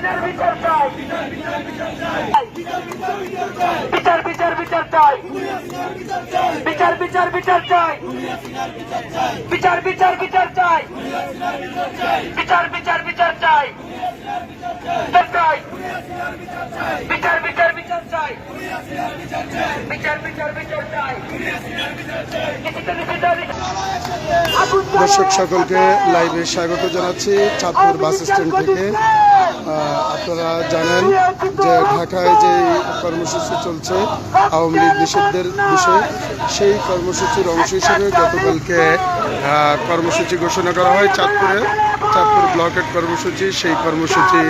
খুনিদের বিচার চাই। বিচার বিচার বিচার চাই। বিচার বিচার বিচার চাই। বিচার বিচার বিচার চাই। বিচার বিচার বিচার চাই। বিচার বিচার বিচার চাই। দর্শক সকলকে লাইভে স্বাগত জানাচ্ছি চাঁদপুর বাস স্ট্যান্ড থেকে। আপনারা জানেন যে ঢাকায় যে কর্মসূচি চলছে, আওয়ামী লীগ নিষিদ্ধের বিষয়ে, সেই কর্মসূচির অংশ হিসেবে গতকালকে কর্মসূচি ঘোষণা করা হয় চাঁদপুরে। চাঁদপুর ব্লকের কর্মসূচি, সেই কর্মসূচি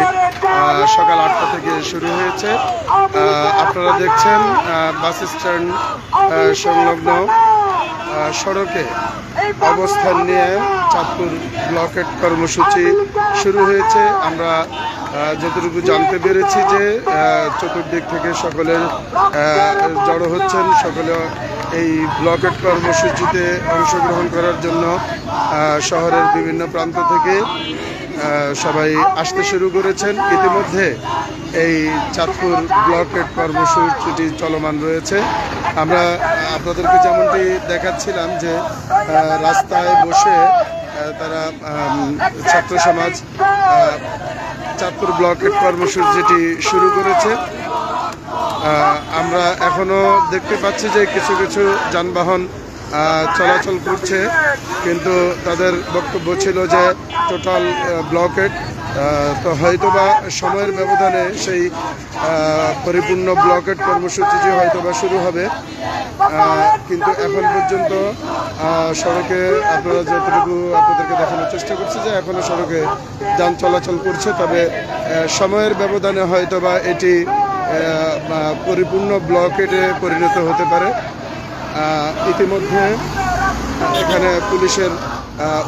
সকাল আটটা থেকে শুরু হয়েছে। আপনারা দেখছেন বাস স্ট্যান্ড সংলগ্ন সড়কে অবস্থান নিয়ে চাঁদপুর ব্লকের কর্মসূচি শুরু হয়েছে। আমরা যতটুকু জানতে পেরেছি যে চতুর্দিক থেকে সকলের জড়ো হচ্ছেন, সকলে এই ব্লকের কর্মসূচিতে অংশগ্রহণ করার জন্য শহরের বিভিন্ন প্রান্ত থেকে সবাই আসতে শুরু করেছেন। ইতিমধ্যে এই চাঁদপুর ব্লকের কর্মসূচিটি চলমান রয়েছে। আমরা আপনাদেরকে যেমনটি দেখাচ্ছিলাম যে রাস্তায় বসে তারা ছাত্র সমাজ চাঁদপুর ব্লকের কর্মসূচিটি শুরু করেছে আমরা এখনও দেখতে পাচ্ছি যে কিছু কিছু যানবাহন চলাচল করছে, কিন্তু তাদের বক্তব্য ছিল যে টোটাল ব্লকেট তো হয়তোবা সময়ের ব্যবধানে সেই পরিপূর্ণ ব্লকেট কর্মসূচিটি হয়তোবা শুরু হবে কিন্তু এখন পর্যন্ত সড়কে আপনারা যতটুকু আপনাদেরকে দেখানোর চেষ্টা করছি যে এখনও সড়কে যান চলাচল করছে, তবে সময়ের ব্যবধানে হয়তোবা এটি পরিপূর্ণ ব্লকেটে পরিণত হতে পারে। ইতিমধ্যে এখানে পুলিশের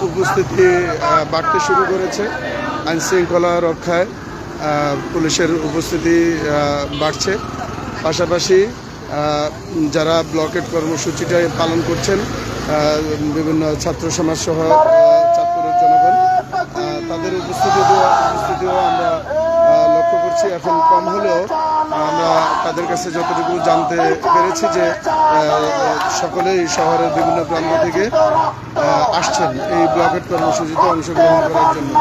উপস্থিতি বাড়তে শুরু করেছে। আইন শৃঙ্খলা রক্ষায় পুলিশের উপস্থিতি বাড়ছে। পাশাপাশি যারা ব্লকেট কর্মসূচিটা পালন করছেন বিভিন্ন ছাত্র সমাজ সহ আহ, চাঁদপুরের জনগণ তাদের উপস্থিতিও উপস্থিতিও আমরা এখন কম হলেও, আমরা তাদের কাছে যতটুকু জানতে পেরেছি যে সকলেই শহরের বিভিন্ন প্রান্ত থেকে আসছেন এই ব্লকেট কর্মসূচিতে অংশগ্রহণ করার জন্য।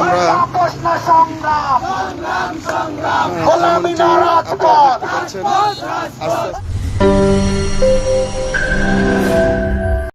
আমরা আস্তে আস্তে।